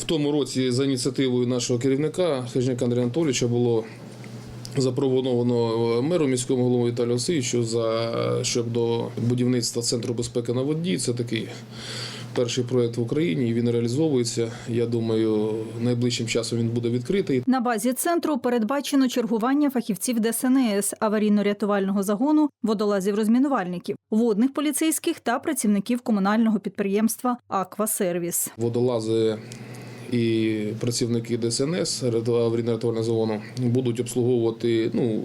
В тому році за ініціативою нашого керівника Хижняка Андрія Анатолійовича було запропоновано меру міському голову Віталію Васильовичу за щоб до будівництва центру безпеки на воді. Це такий перший проект в Україні. і Він реалізовується. Я думаю, найближчим часом він буде відкритий. На базі центру передбачено чергування фахівців ДСНС, аварійно-рятувального загону, водолазів-розмінувальників, водних поліцейських та працівників комунального підприємства Аквасервіс. Водолази і працівники ДСНС аварійно-рятувального загону будуть обслуговувати ну,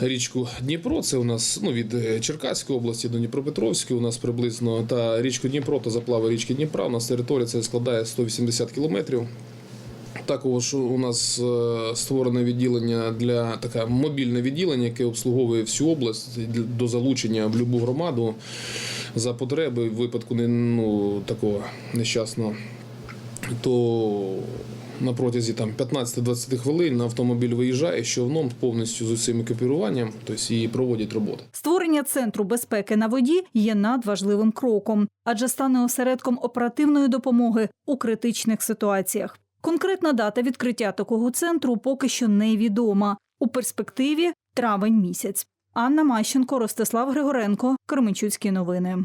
річку Дніпро. Це у нас ну, від Черкаської області до Дніпропетровської. У нас приблизно та річку Дніпро та заплави річки Дніпра. У нас територія це складає 180 кілометрів. Також у нас е, створене відділення для таке мобільне відділення, яке обслуговує всю область до залучення в будь-яку громаду за потреби в випадку ну, такого нещасного. То на протязі там 15-20 хвилин на автомобіль виїжджає з човном повністю з усім екіпіруванням, тобто і проводять роботи. Створення центру безпеки на воді є надважливим кроком, адже стане осередком оперативної допомоги у критичних ситуаціях. Конкретна дата відкриття такого центру поки що невідома. У перспективі травень місяць. Анна Мащенко, Ростислав Григоренко, Кременчуцькі новини.